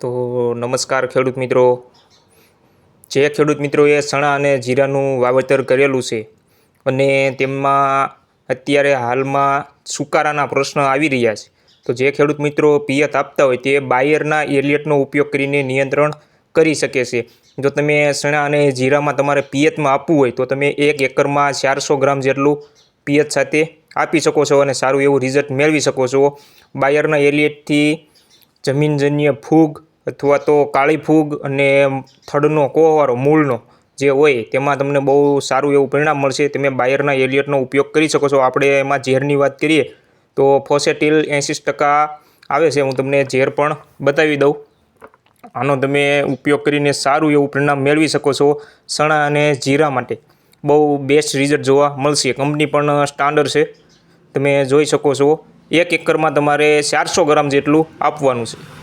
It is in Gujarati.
તો નમસ્કાર ખેડૂત મિત્રો. જે ખેડૂત મિત્રોએ ચણા અને જીરાનું વાવેતર કરેલું છે અને તેમાં અત્યારે હાલમાં સુકારાના પ્રશ્ન આવી રહ્યા છે, તો જે ખેડૂત મિત્રો પિયત આપતા હોય તે બાયરના એલિયટનો ઉપયોગ કરીને નિયંત્રણ કરી શકે છે. જો તમે ચણા અને જીરામાં તમારે પિયતમાં આપવું હોય તો તમે એક એકરમાં ચારસો ગ્રામ જેટલું પિયત સાથે આપી શકો છો અને સારું એવું રિઝલ્ટ મેળવી શકો છો. બાયરના એલિયટથી જમીનજન્ય ફૂગ અથવા તો કાળી ફૂગ અને થડનો કોહવારો, મૂળનો જે હોય, તેમાં તમને બહુ સારું એવું પરિણામ મળશે. તમે બાયરના એલિયટનો ઉપયોગ કરી શકો છો. આપણે એમાં ઝેરની વાત કરીએ, તો ફોસેટિલ એંસી ટકા આવે છે. હું તમને ઝેર પણ બતાવી દઉં. આનો તમે ઉપયોગ કરીને સારું એવું પરિણામ મેળવી શકો છો ચણા અને જીરા માટે. બહુ બેસ્ટ રિઝલ્ટ જોવા મળશે. કંપની પણ સ્ટાન્ડર્ડ છે. તમે જોઈ શકો છો. એક એકરમાં તમારે ચારસો ગ્રામ જેટલું આપવાનું છે.